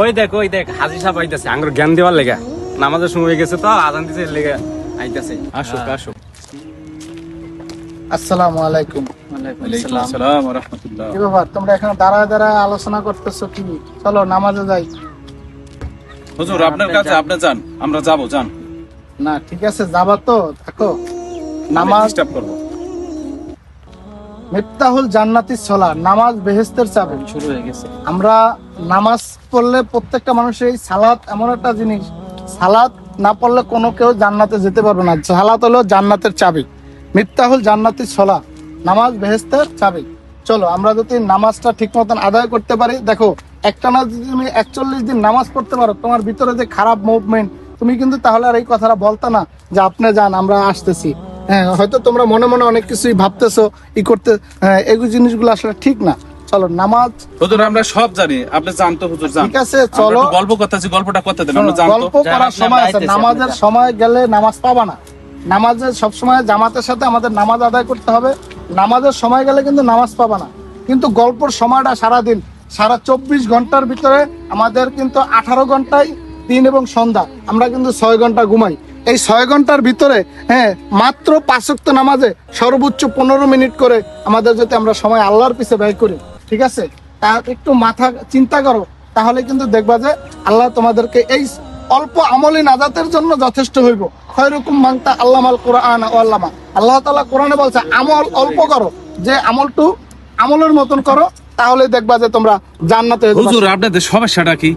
ওই দেখ ওই দেখ হাজি সাহেব আইতাছে আঙ্গুর জ্ঞান দেওয়ার লেগা। নামাজের সময় হয়ে গেছে তো আজান দিছে এর লেগা আইতাছে। আসুক আসুক। আসসালামু আলাইকুম। আসসালাম। ওয়া রাহমাতুল্লাহ। কি ব্যাপার তোমরা এখানে দাঁড়ায় দাঁড়ায় আলোচনা করতেছো কি? চলো নামাজে যাই। হুজুর আপনার কাছে আপনি যান আমরা যাব যান। না ঠিক আছে যাবা তো দেখো নামাজ ডিস্টার্ব করব। মিফতাহুল জান্নাতি সলা নামাজ বেহেস্তের চাবি। শুরু হয়ে গেছে। আমরা নামাজ পড়লে প্রত্যেকটা মানুষের এই সালাত এমন একটা জিনিস সালাত না পড়লে কোনো কেউ জান্নাতে যেতে পারবে না। সালাত হলো জান্নাতের চাবি মিফতাহুল জান্নাতি সলা নামাজ বেহেস্তের চাবি। চলো আমরা যদি নামাজটা ঠিক মতন আদায় করতে পারি দেখো একটা না যদি তুমি একচল্লিশ দিন নামাজ পড়তে পারো তোমার ভিতরে যে খারাপ মুভমেন্ট তুমি কিন্তু তাহলে আর এই কথাটা বলতা না যে আপনি যান আমরা আসতেছি। হ্যাঁ হয়তো তোমরা মনে মনে অনেক কিছুই ভাবতেছো ই করতে হ্যাঁ এগুলো জিনিসগুলো আসলে ঠিক না। চলো নামাজ। হুজুর আমরা সব জানি। আপনি জান তো হুজুর জান। ঠিক আছে, চলো। গল্প করতে আছি গল্পটা করতে দেন আমরা জান তো গল্প করার সময় আছে। নামাজের সময় গেলে নামাজ পাবা না। নামাজের সব সময় জামাতের সাথে আমাদের নামাজ আদায় করতে হবে। নামাজের সময় গেলে কিন্তু নামাজ পাবা না। কিন্তু গল্পর সময়টা সারা দিন সারা চব্বিশ ঘণ্টার ভিতরে আমাদের কিন্তু আঠারো ঘন্টায় দিন এবং সন্ধ্যা। আমরা কিন্তু ছয় ঘণ্টা ঘুমাই। এই ছয় ঘণ্টার ভিতরে হ্যাঁ মাত্র পাঁচক্ত নামাজে সর্বোচ্চ পনেরো মিনিট করে আমাদের যদি আমরা সময় আল্লাহর পিছে ব্যয় করি ঠিক আছে? তা একটু মাথা চিন্তা করো তাহলে কিন্তু দেখবা যে আল্লাহ তোমাদেরকে এই অল্প আমলি নাজাতের জন্য যথেষ্ট হইব। খয়রুকুম মাংতা আল্লামাল কোরআন ও আল্লামা। আল্লাহ তালা কোরআনে বলছে আমল অল্প করো যে আমলটু আমলের মতন করো তাহলে দেখবা যে তোমরা জান্নাতে হুজুর আপনাদের সমস্যাটা কি?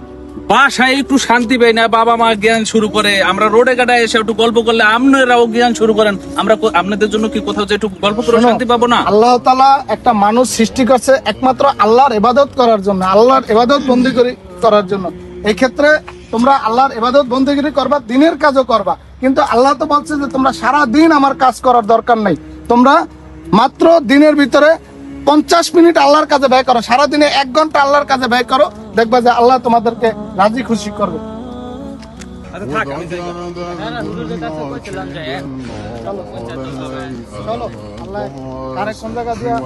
বাসায় একটু শান্তি পাই না বাবা মা জ্ঞান শুরু করে। আমরা রোডে কাটায় এসে একটু গল্প করলে আপনারাও জ্ঞান শুরু করেন। আমরা আপনাদের জন্য কি কোথাও যে একটু গল্প করে শান্তি পাবো না? আল্লাহ তাআলা একটা মানুষ সৃষ্টি করছে একমাত্র আল্লাহর এবাদত করার জন্য আল্লাহর ইবাদত বন্দি করি করার জন্য। এই ক্ষেত্রে তোমরা আল্লাহর ইবাদত বন্দিগিরি করবা দিনের কাজও করবা। কিন্তু আল্লাহ তো বলছে যে তোমরা সারা দিন আমার কাজ করার দরকার নাই। তোমরা মাত্র দিনের ভিতরে পঞ্চাশ মিনিট আল্লাহর কাজে ব্যয় করো সারাদিনে এক ঘণ্টা আল্লাহর কাজে ব্যয় করো দেখবা যে আল্লাহ তোমাদেরকে রাজি খুশি করবে। আচ্ছা আল্লাহ কোন জায়গা দিয়া